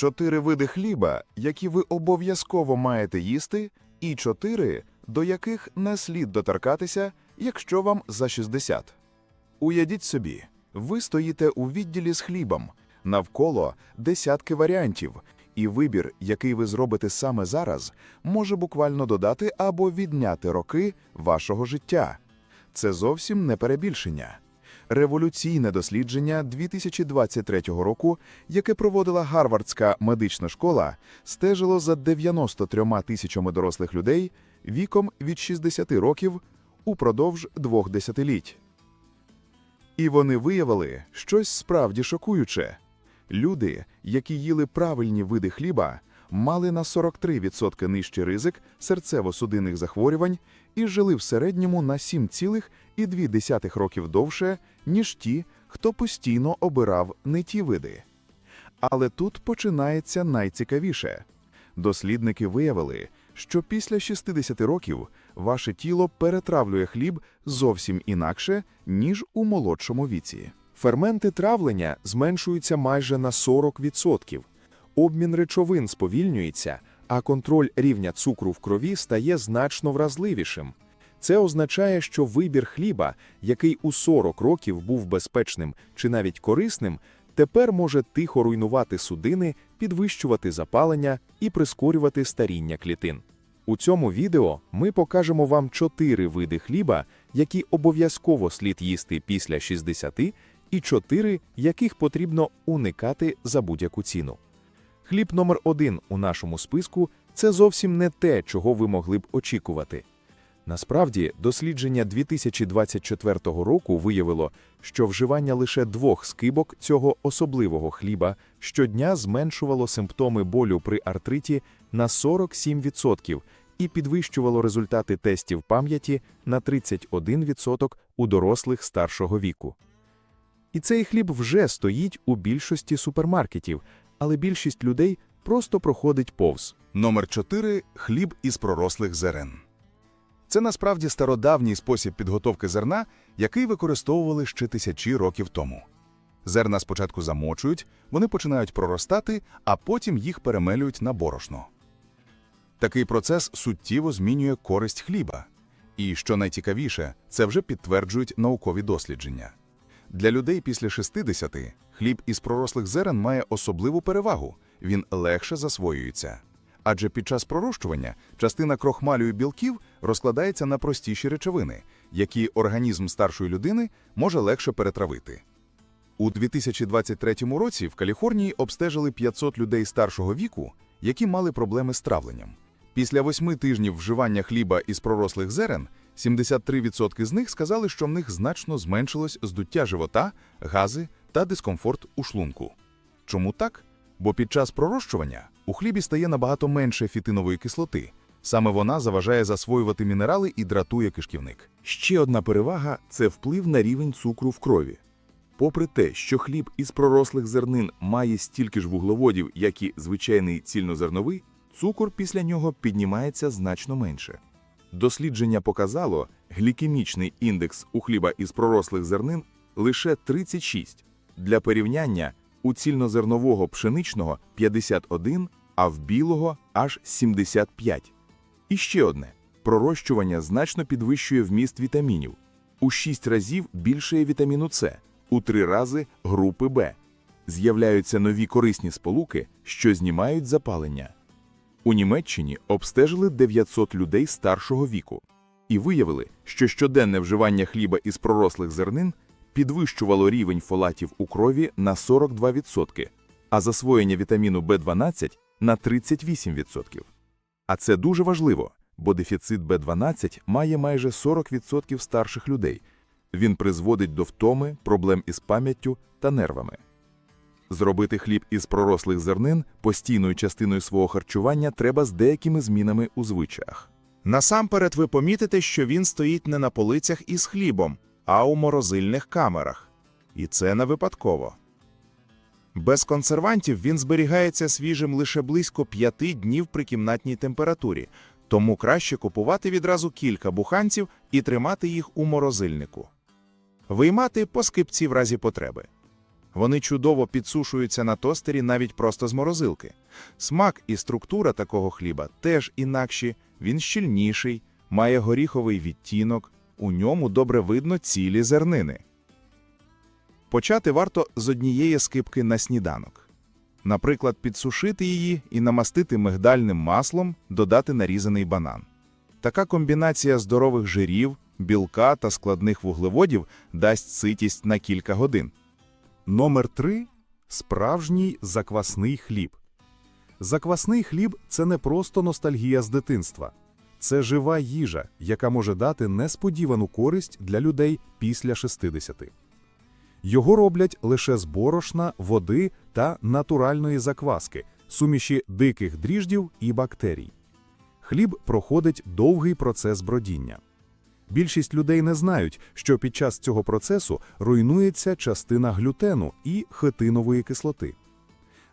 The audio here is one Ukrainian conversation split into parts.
Чотири види хліба, які ви обов'язково маєте їсти, і чотири, до яких не слід доторкатися, якщо вам за 60. Уявіть собі, ви стоїте у відділі з хлібом, навколо десятки варіантів, і вибір, який ви зробите саме зараз, може буквально додати або відняти роки вашого життя. Це зовсім не перебільшення. Революційне дослідження 2023 року, яке проводила Гарвардська медична школа, стежило за 93 тисячами дорослих людей віком від 60 років упродовж двох десятиліть. І вони виявили щось справді шокуюче. Люди, які їли правильні види хліба, мали на 43% нижчий ризик серцево-судинних захворювань і жили в середньому на 7,2 років довше, ніж ті, хто постійно обирав не ті види. Але тут починається найцікавіше. Дослідники виявили, що після 60 років ваше тіло перетравлює хліб зовсім інакше, ніж у молодшому віці. Ферменти травлення зменшуються майже на 40%. Обмін речовин сповільнюється, а контроль рівня цукру в крові стає значно вразливішим. Це означає, що вибір хліба, який у 40 років був безпечним чи навіть корисним, тепер може тихо руйнувати судини, підвищувати запалення і прискорювати старіння клітин. У цьому відео ми покажемо вам чотири види хліба, які обов'язково слід їсти після 60, і чотири, яких потрібно уникати за будь-яку ціну. Хліб номер один у нашому списку це зовсім не те, чого ви могли б очікувати. Насправді, дослідження 2024 року виявило, що вживання лише двох скибок цього особливого хліба щодня зменшувало симптоми болю при артриті на 47% і підвищувало результати тестів пам'яті на 31% у дорослих старшого віку. І цей хліб вже стоїть у більшості супермаркетів, але більшість людей просто проходить повз. Номер 4 – хліб із пророслих зерен. Це насправді стародавній спосіб підготовки зерна, який використовували ще тисячі років тому. Зерна спочатку замочують, вони починають проростати, а потім їх перемелюють на борошно. Такий процес суттєво змінює користь хліба. І, що найцікавіше, це вже підтверджують наукові дослідження. Для людей після 60 хліб із пророслих зерен має особливу перевагу – він легше засвоюється. Адже під час пророщування частина крохмалю і білків розкладається на простіші речовини, які організм старшої людини може легше перетравити. У 2023 році в Каліфорнії обстежили 500 людей старшого віку, які мали проблеми з травленням. Після восьми тижнів вживання хліба із пророслих зерен 73% з них сказали, що в них значно зменшилось здуття живота, гази та дискомфорт у шлунку. Чому так? Бо під час пророщування у хлібі стає набагато менше фітинової кислоти. Саме вона заважає засвоювати мінерали і дратує кишківник. Ще одна перевага це вплив на рівень цукру в крові. Попри те, що хліб із пророслих зернин має стільки ж вуглеводів, як і звичайний цільнозерновий, цукор після нього піднімається значно менше. Дослідження показало, глікемічний індекс у хліба із пророслих зернин лише 36. Для порівняння у цільнозернового пшеничного 51, а в білого аж 75. І ще одне: пророщування значно підвищує вміст вітамінів. У 6 разів більше вітаміну С, у 3 рази групи Б. З'являються нові корисні сполуки, що знімають запалення. У Німеччині обстежили 900 людей старшого віку і виявили, що щоденне вживання хліба із пророслих зернин підвищувало рівень фолатів у крові на 42%, а засвоєння вітаміну В12 на 38%. А це дуже важливо, бо дефіцит В12 має майже 40% старших людей. Він призводить до втоми, проблем із пам'яттю та нервами. Зробити хліб із пророслих зернин постійною частиною свого харчування треба з деякими змінами у звичаях. Насамперед ви помітите, що він стоїть не на полицях із хлібом, а у морозильних камерах. І це не випадково. Без консервантів він зберігається свіжим лише близько 5 днів при кімнатній температурі, тому краще купувати відразу кілька буханців і тримати їх у морозильнику. Виймати по скипці в разі потреби. Вони чудово підсушуються на тостері навіть просто з морозилки. Смак і структура такого хліба теж інакші, він щільніший, має горіховий відтінок, у ньому добре видно цілі зернини. Почати варто з однієї скипки на сніданок. Наприклад, підсушити її і намастити мигдальним маслом, додати нарізаний банан. Така комбінація здорових жирів, білка та складних вуглеводів дасть ситість на кілька годин. Номер 3 справжній заквасний хліб. Заквасний хліб це не просто ностальгія з дитинства. Це жива їжа, яка може дати несподівану користь для людей після 60. Його роблять лише з борошна, води та натуральної закваски, суміші диких дріждів і бактерій. Хліб проходить довгий процес бродіння. Більшість людей не знають, що під час цього процесу руйнується частина глютену і хитинової кислоти.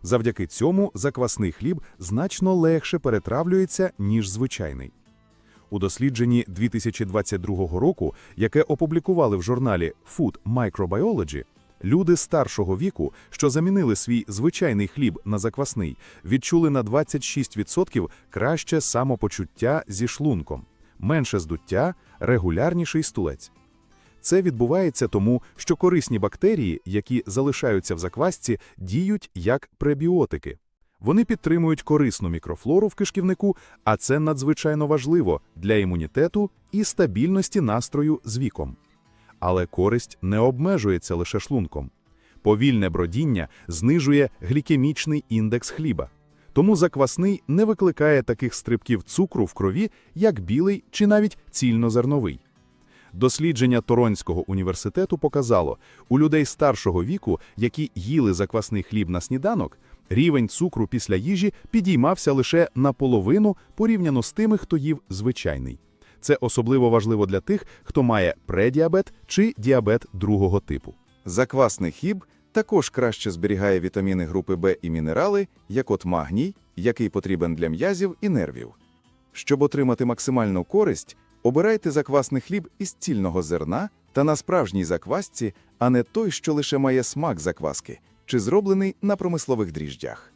Завдяки цьому заквасний хліб значно легше перетравлюється, ніж звичайний. У дослідженні 2022 року, яке опублікували в журналі Food Microbiology, люди старшого віку, що замінили свій звичайний хліб на заквасний, відчули на 26% краще самопочуття зі шлунком, менше здуття, регулярніший стулець. Це відбувається тому, що корисні бактерії, які залишаються в заквасці, діють як пребіотики. Вони підтримують корисну мікрофлору в кишківнику, а це надзвичайно важливо для імунітету і стабільності настрою з віком. Але користь не обмежується лише шлунком. Повільне бродіння знижує глікемічний індекс хліба. Тому заквасний не викликає таких стрибків цукру в крові, як білий чи навіть цільнозерновий. Дослідження Торонського університету показало, у людей старшого віку, які їли заквасний хліб на сніданок, рівень цукру після їжі підіймався лише наполовину порівняно з тими, хто їв звичайний. Це особливо важливо для тих, хто має предіабет чи діабет другого типу. Заквасний хіб також краще зберігає вітаміни групи Б і мінерали, як от магній, який потрібен для м'язів і нервів. Щоб отримати максимальну користь, обирайте заквасний хліб із цільного зерна та на справжній заквасці, а не той, що лише має смак закваски, чи зроблений на промислових дріжджах.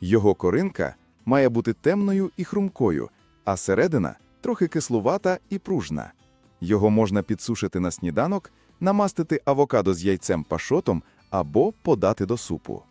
Його коринка має бути темною і хрумкою, а середина трохи кислувата і пружна. Його можна підсушити на сніданок, намастити авокадо з яйцем пашотом або подати до супу.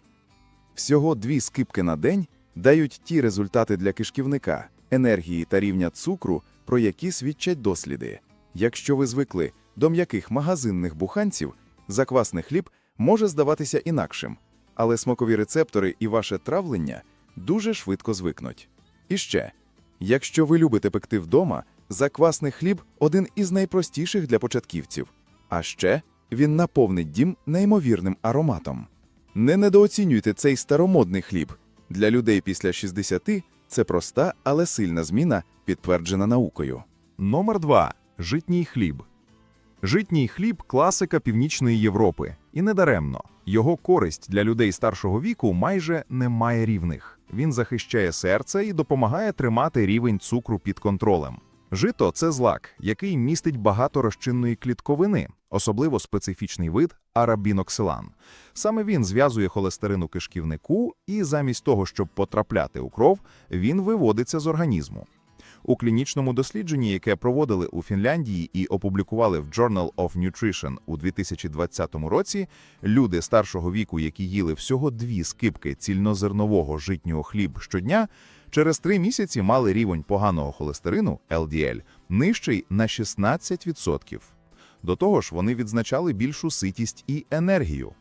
Всього дві скипки на день дають ті результати для кишківника, енергії та рівня цукру, про які свідчать досліди. Якщо ви звикли до м'яких магазинних буханців, заквасний хліб може здаватися інакшим, але смакові рецептори і ваше травлення дуже швидко звикнуть. І ще, якщо ви любите пекти вдома, заквасний хліб один із найпростіших для початківців. А ще він наповнить дім неймовірним ароматом. Не недооцінюйте цей старомодний хліб. Для людей після 60 це проста, але сильна зміна, підтверджена наукою. Номер 2. Житній хліб. Житній хліб класика Північної Європи. І недаремно. Його користь для людей старшого віку майже не має рівних. Він захищає серце і допомагає тримати рівень цукру під контролем. Жито це злак, який містить багато розчинної клітковини, особливо специфічний вид арабіноксилан. Саме він зв'язує холестерин у кишківнику, і замість того, щоб потрапляти у кров, він виводиться з організму. У клінічному дослідженні, яке проводили у Фінляндії і опублікували в Journal of Nutrition у 2020 році, люди старшого віку, які їли всього дві скипки цільнозернового житнього хліб щодня, через три місяці мали рівень поганого холестерину LDL нижчий на 16%. До того ж, вони відзначали більшу ситість і енергію.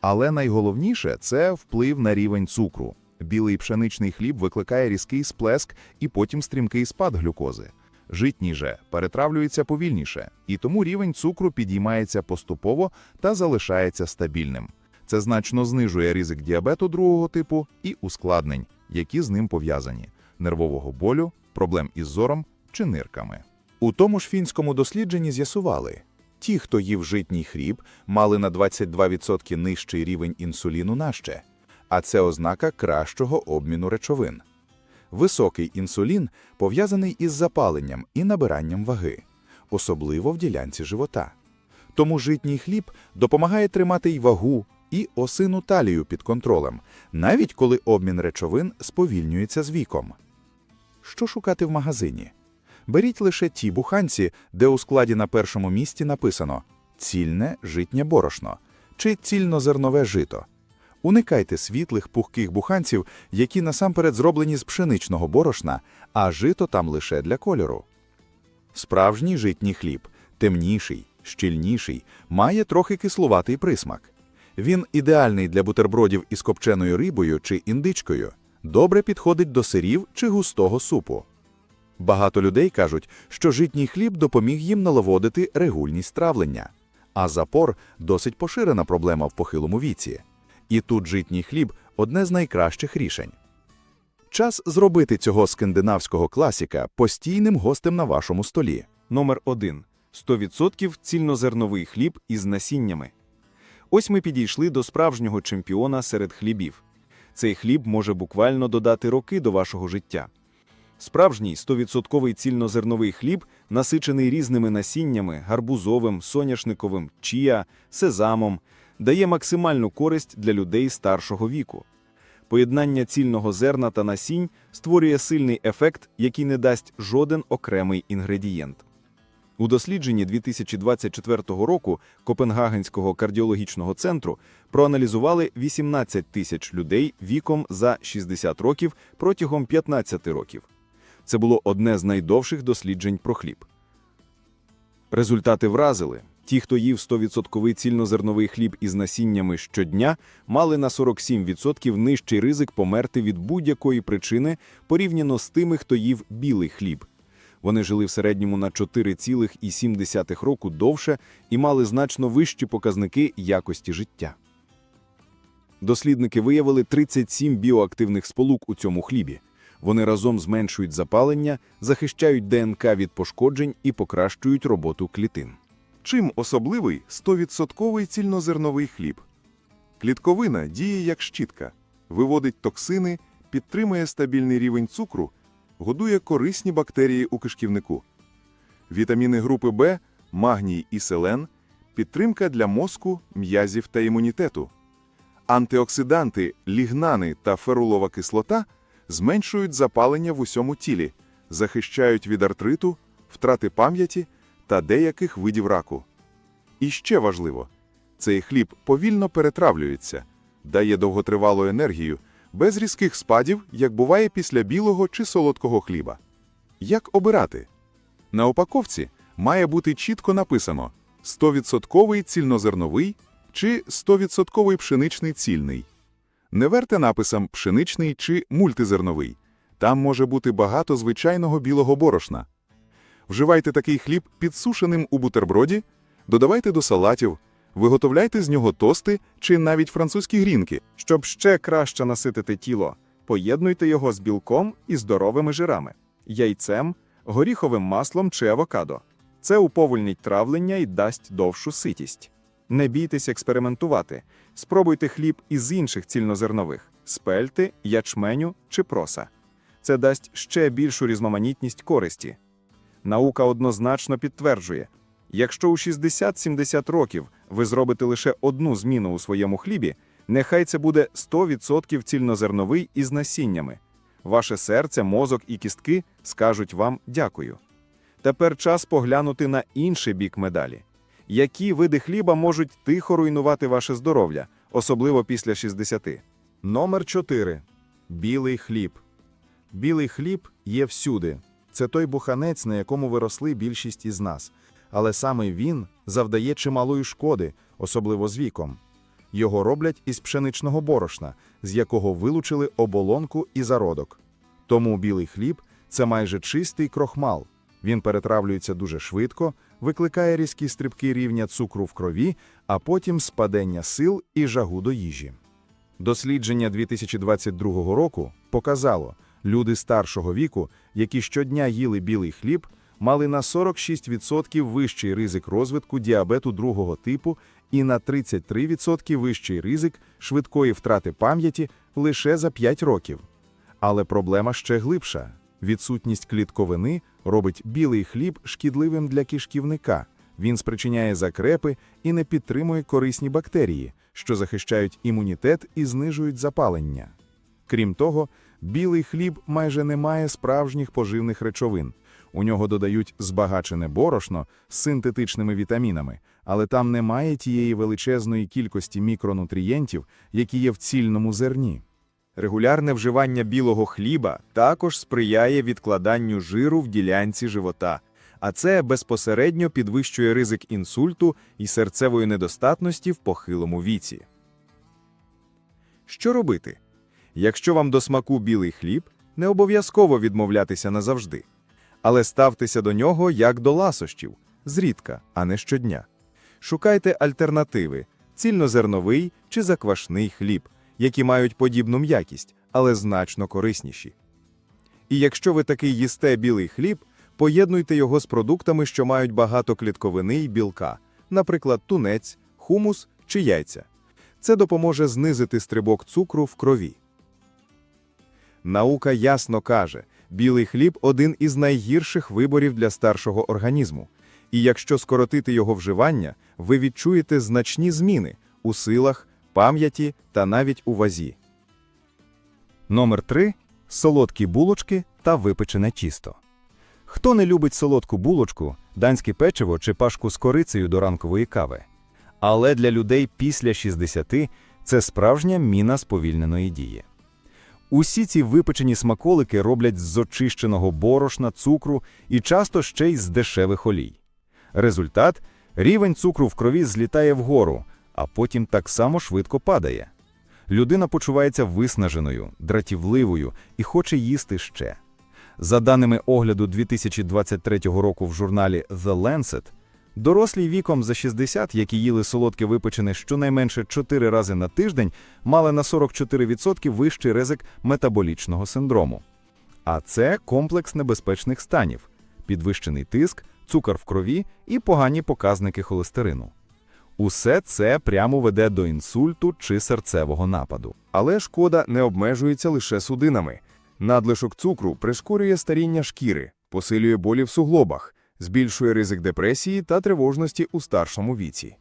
Але найголовніше це вплив на рівень цукру. Білий пшеничний хліб викликає різкий сплеск і потім стрімкий спад глюкози. Житній же перетравлюється повільніше, і тому рівень цукру підіймається поступово та залишається стабільним. Це значно знижує ризик діабету другого типу і ускладнень, які з ним пов'язані нервового болю, проблем із зором чи нирками. У тому ж фінському дослідженні з'ясували, ті, хто їв житній хліб, мали на 22% нижчий рівень інсуліну наще, а це ознака кращого обміну речовин. Високий інсулін пов'язаний із запаленням і набиранням ваги, особливо в ділянці живота. Тому житній хліб допомагає тримати й вагу, і осину талію під контролем, навіть коли обмін речовин сповільнюється з віком. Що шукати в магазині? Беріть лише ті буханці, де у складі на першому місці написано цільне житнє борошно чи цільнозернове жито. Уникайте світлих пухких буханців, які насамперед зроблені з пшеничного борошна, а жито там лише для кольору. Справжній житній хліб, темніший, щільніший, має трохи кислуватий присмак. Він ідеальний для бутербродів із копченою рибою чи індичкою, добре підходить до сирів чи густого супу. Багато людей кажуть, що житній хліб допоміг їм налагодити регульність травлення, а запор досить поширена проблема в похилому віці. І тут житній хліб одне з найкращих рішень. Час зробити цього скандинавського класіка постійним гостем на вашому столі. Номер 1. 100% цільнозерновий хліб із насіннями. Ось ми підійшли до справжнього чемпіона серед хлібів. Цей хліб може буквально додати роки до вашого життя. Справжній 100% цільнозерновий хліб, насичений різними насіннями, гарбузовим, соняшниковим, чія, сезамом, дає максимальну користь для людей старшого віку. Поєднання цільного зерна та насінь створює сильний ефект, який не дасть жоден окремий інгредієнт. У дослідженні 2024 року Копенгагенського кардіологічного центру проаналізували 18 тисяч людей віком за 60 років протягом 15 років. Це було одне з найдовших досліджень про хліб. Результати вразили. Ті, хто їв 100% цільнозерновий хліб із насіннями щодня, мали на 47% нижчий ризик померти від будь-якої причини порівняно з тими, хто їв білий хліб. Вони жили в середньому на 4,7 року довше і мали значно вищі показники якості життя. Дослідники виявили 37 біоактивних сполук у цьому хлібі. Вони разом зменшують запалення, захищають ДНК від пошкоджень і покращують роботу клітин. Чим особливий 100% цільнозерновий хліб? Клітковина діє як щітка, виводить токсини, підтримує стабільний рівень цукру, годує корисні бактерії у кишківнику. Вітаміни групи Б, магній і селен, підтримка для мозку, м'язів та імунітету. Антиоксиданти, лігнани та ферулова кислота зменшують запалення в усьому тілі, захищають від артриту, втрати пам'яті та деяких видів раку. І ще важливо, цей хліб повільно перетравлюється, дає довготривалу енергію, без різких спадів, як буває після білого чи солодкого хліба. Як обирати? На упаковці має бути чітко написано 100% цільнозерновий чи 100% пшеничний цільний. Не верте написом пшеничний чи мультизерновий. Там може бути багато звичайного білого борошна. Вживайте такий хліб підсушеним у бутерброді, додавайте до салатів, виготовляйте з нього тости чи навіть французькі грінки. Щоб ще краще наситити тіло, поєднуйте його з білком і здоровими жирами, яйцем, горіховим маслом чи авокадо. Це уповольнить травлення і дасть довшу ситість. Не бійтесь експериментувати. Спробуйте хліб із інших цільнозернових спельти, ячменю чи проса. Це дасть ще більшу різноманітність користі. Наука однозначно підтверджує, якщо у 60-70 років ви зробите лише одну зміну у своєму хлібі, нехай це буде 100% цільнозерновий із насіннями. Ваше серце, мозок і кістки скажуть вам дякую. Тепер час поглянути на інший бік медалі. Які види хліба можуть тихо руйнувати ваше здоров'я, особливо після 60? Номер 4. Білий хліб. Білий хліб є всюди. Це той буханець, на якому виросли більшість із нас. Але саме він завдає чималої шкоди, особливо з віком. Його роблять із пшеничного борошна, з якого вилучили оболонку і зародок. Тому білий хліб це майже чистий крохмал. Він перетравлюється дуже швидко, викликає різкі стрибки рівня цукру в крові, а потім спадення сил і жагу до їжі. Дослідження 2022 року показало, люди старшого віку, які щодня їли білий хліб, мали на 46% вищий ризик розвитку діабету другого типу і на 33% вищий ризик швидкої втрати пам'яті лише за 5 років. Але проблема ще глибша. Відсутність клітковини робить білий хліб шкідливим для кишківника. Він спричиняє закрепи і не підтримує корисні бактерії, що захищають імунітет і знижують запалення. Крім того, білий хліб майже не має справжніх поживних речовин. У нього додають збагачене борошно з синтетичними вітамінами, але там немає тієї величезної кількості мікронутрієнтів, які є в цільному зерні. Регулярне вживання білого хліба також сприяє відкладанню жиру в ділянці живота, а це безпосередньо підвищує ризик інсульту і серцевої недостатності в похилому віці. Що робити? Якщо вам до смаку білий хліб, не обов'язково відмовлятися назавжди. Але ставтеся до нього як до ласощів, зрідка, а не щодня. Шукайте альтернативи – цільнозерновий чи заквашний хліб, які мають подібну м'якість, але значно корисніші. І якщо ви таки їсте білий хліб, поєднуйте його з продуктами, що мають багато клітковини і білка, наприклад, тунець, хумус чи яйця. Це допоможе знизити стрибок цукру в крові. Наука ясно каже, білий хліб один із найгірших виборів для старшого організму. І якщо скоротити його вживання, ви відчуєте значні зміни у силах, пам'яті та навіть у вазі. Номер 3 солодкі булочки та випечене тісто. Хто не любить солодку булочку, данське печиво чи пашку з корицею до ранкової кави? Але для людей після 60 це справжня міна сповільненої дії. Усі ці випечені смаколики роблять з очищеного борошна, цукру і часто ще й з дешевих олій. Результат рівень цукру в крові злітає вгору, а потім так само швидко падає. Людина почувається виснаженою, дратівливою і хоче їсти ще. За даними огляду 2023 року в журналі The Lancet, дорослі віком за 60, які їли солодке випечене щонайменше 4 рази на тиждень, мали на 44% вищий ризик метаболічного синдрому. А це комплекс небезпечних станів: підвищений тиск, цукор в крові і погані показники холестерину. Усе це прямо веде до інсульту чи серцевого нападу. Але шкода не обмежується лише судинами. Надлишок цукру прискорює старіння шкіри, посилює болі в суглобах, збільшує ризик депресії та тривожності у старшому віці.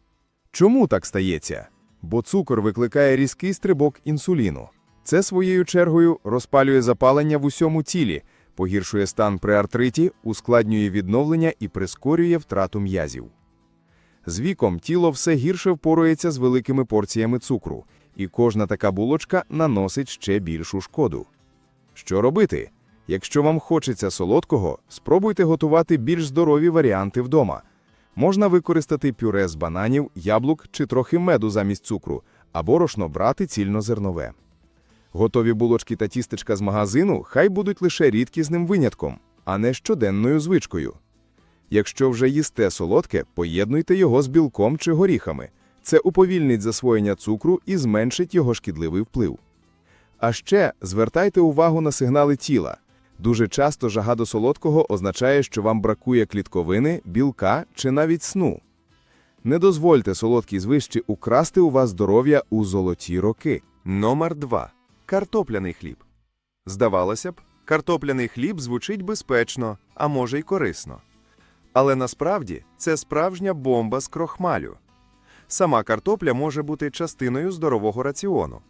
Чому так стається? Бо цукор викликає різкий стрибок інсуліну. Це своєю чергою розпалює запалення в усьому тілі, погіршує стан при артриті, ускладнює відновлення і прискорює втрату м'язів. З віком тіло все гірше впорується з великими порціями цукру, і кожна така булочка наносить ще більшу шкоду. Що робити? Якщо вам хочеться солодкого, спробуйте готувати більш здорові варіанти вдома. Можна використати пюре з бананів, яблук чи трохи меду замість цукру, а борошно брати цільнозернове. Готові булочки та тістечка з магазину хай будуть лише рідкісним винятком, а не щоденною звичкою. Якщо вже їсте солодке, поєднуйте його з білком чи горіхами. Це уповільнить засвоєння цукру і зменшить його шкідливий вплив. А ще звертайте увагу на сигнали тіла. Дуже часто жага до солодкого означає, що вам бракує клітковини, білка чи навіть сну. Не дозвольте солодкій звищі украсти у вас здоров'я у золоті роки. Номер 2. Картопляний хліб. Здавалося б, картопляний хліб звучить безпечно, а може й корисно. Але насправді це справжня бомба з крохмалю. Сама картопля може бути частиною здорового раціону.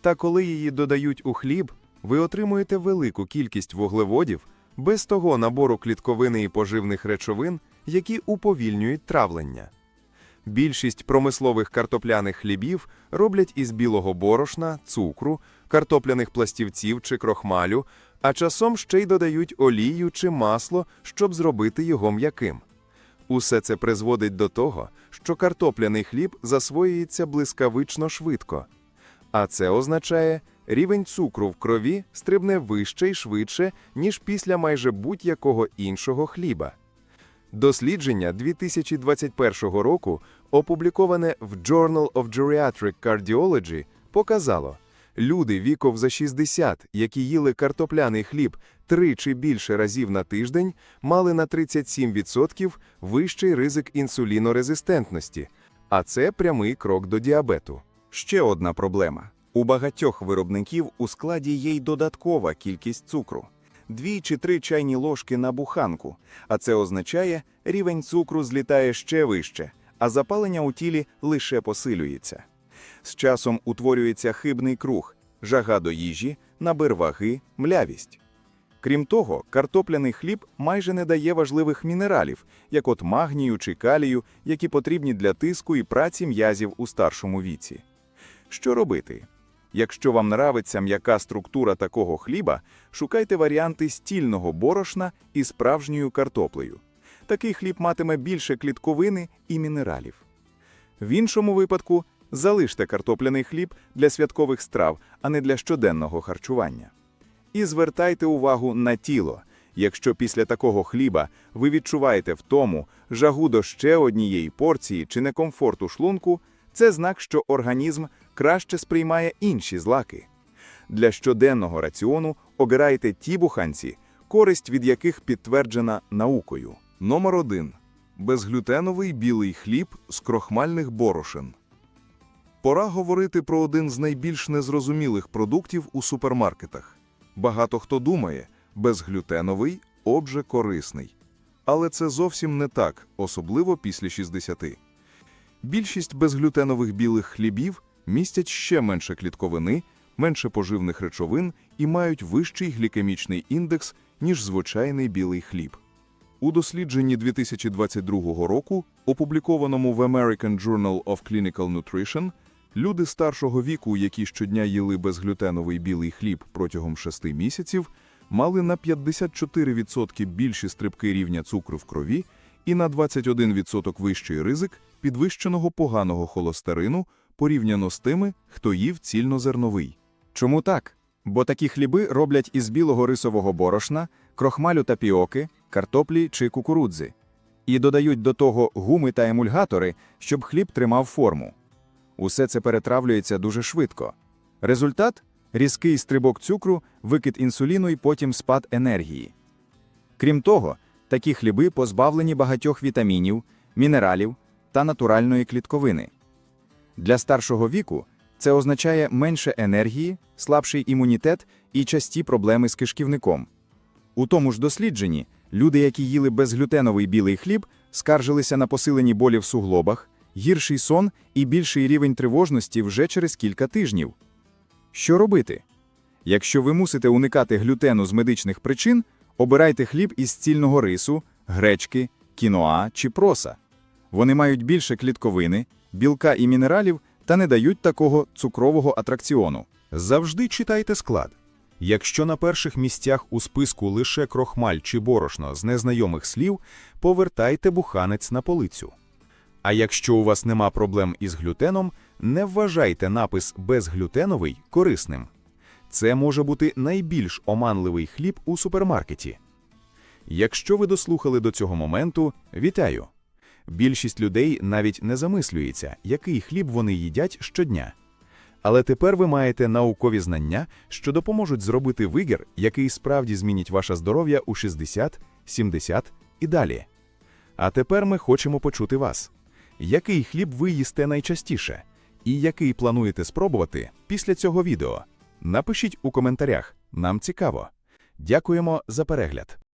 Та коли її додають у хліб, ви отримуєте велику кількість вуглеводів без того набору клітковини і поживних речовин, які уповільнюють травлення. Більшість промислових картопляних хлібів роблять із білого борошна, цукру, картопляних пластівців чи крохмалю, а часом ще й додають олію чи масло, щоб зробити його м'яким. Усе це призводить до того, що картопляний хліб засвоюється блискавично швидко. А це означає, рівень цукру в крові стрибне вище і швидше, ніж після майже будь-якого іншого хліба. Дослідження 2021 року, опубліковане в Journal of Geriatric Cardiology, показало, люди віком за 60, які їли картопляний хліб три чи більше разів на тиждень, мали на 37% вищий ризик інсулінорезистентності, а це прямий крок до діабету. Ще одна проблема. У багатьох виробників у складі є й додаткова кількість цукру. Дві чи три чайні ложки на буханку, а це означає, рівень цукру злітає ще вище, а запалення у тілі лише посилюється. З часом утворюється хибний круг, жага до їжі, набир ваги, млявість. Крім того, картопляний хліб майже не дає важливих мінералів, як от магнію чи калію, які потрібні для тиску і праці м'язів у старшому віці. Що робити? Якщо вам нравиться м'яка структура такого хліба, шукайте варіанти стільного борошна із справжньою картоплею. Такий хліб матиме більше клітковини і мінералів. В іншому випадку залиште картопляний хліб для святкових страв, а не для щоденного харчування. І звертайте увагу на тіло. Якщо після такого хліба ви відчуваєте втому, жагу до ще однієї порції чи некомфорт у шлунку, це знак, що організм краще сприймає інші злаки. Для щоденного раціону обирайте ті буханці, користь від яких підтверджена наукою. Номер 1. Безглютеновий білий хліб з крохмальних борошен. Пора говорити про один з найбільш незрозумілих продуктів у супермаркетах. Багато хто думає, безглютеновий – отже корисний. Але це зовсім не так, особливо після 60. Більшість безглютенових білих хлібів містять ще менше клітковини, менше поживних речовин і мають вищий глікемічний індекс, ніж звичайний білий хліб. У дослідженні 2022 року, опублікованому в American Journal of Clinical Nutrition, люди старшого віку, які щодня їли безглютеновий білий хліб протягом 6 місяців, мали на 54% більші стрибки рівня цукру в крові і на 21% вищий ризик підвищеного поганого холестерину порівняно з тими, хто їв цільнозерновий. Чому так? Бо такі хліби роблять із білого рисового борошна, крохмалю тапіоки, картоплі чи кукурудзи. І додають до того гуми та емульгатори, щоб хліб тримав форму. Усе це перетравлюється дуже швидко. Результат різкий стрибок цукру, викид інсуліну і потім спад енергії. Крім того, такі хліби позбавлені багатьох вітамінів, мінералів та натуральної клітковини. Для старшого віку це означає менше енергії, слабший імунітет і часті проблеми з кишківником. У тому ж дослідженні люди, які їли безглютеновий білий хліб, скаржилися на посилені болі в суглобах, гірший сон і більший рівень тривожності вже через кілька тижнів. Що робити? Якщо ви мусите уникати глютену з медичних причин, обирайте хліб із цільного рису, гречки, кіноа чи проса. Вони мають більше клітковини, білка і мінералів та не дають такого цукрового атракціону. Завжди читайте склад. Якщо на перших місцях у списку лише крохмаль чи борошно з незнайомих слів, повертайте буханець на полицю. А якщо у вас нема проблем із глютеном, не вважайте напис безглютеновий корисним. Це може бути найбільш оманливий хліб у супермаркеті. Якщо ви дослухали до цього моменту, вітаю! Більшість людей навіть не замислюється, який хліб вони їдять щодня. Але тепер ви маєте наукові знання, що допоможуть зробити вибір, який справді змінить ваше здоров'я у 60, 70 і далі. А тепер ми хочемо почути вас. Який хліб ви їсте найчастіше? І який плануєте спробувати після цього відео? Напишіть у коментарях, нам цікаво. Дякуємо за перегляд.